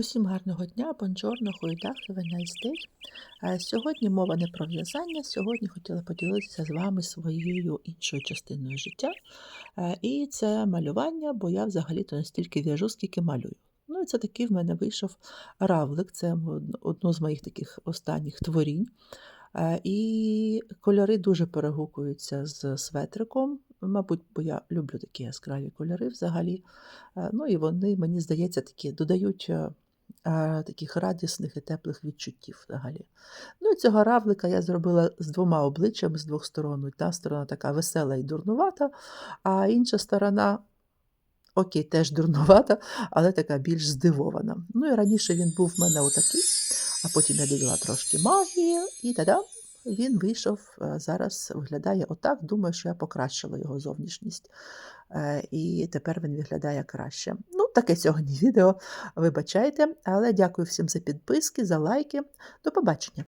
Усім гарного дня, бонджорно, хуйдах, венайстей. Сьогодні мова не про в'язання. Сьогодні хотіла поділитися з вами своєю іншою частиною життя. Е, І це малювання, бо я взагалі-то не стільки в'яжу, скільки малюю. Ну і це такий в мене вийшов равлик. Це од- одно з моїх таких останніх творінь. Е, І кольори дуже перегукуються з светриком. Мабуть, бо я люблю такі яскраві кольори взагалі. Е, Ну і вони, мені здається, такі додають таких радісних і теплих відчуттів взагалі. Ну і цього равлика я зробила з двома обличчями з двох сторон. Одна сторона така весела і дурнувата, а інша сторона. Окей, теж дурнувата, але така більш здивована. Ну і раніше він був в мене отакий, а потім я додала трошки магії, і тоді він вийшов, е, зараз виглядає отак. Думаю, що я покращила його зовнішність. Е, І тепер він виглядає краще. Ну, таке сьогодні відео. Вибачайте, але дякую всім за підписки, за лайки. До побачення.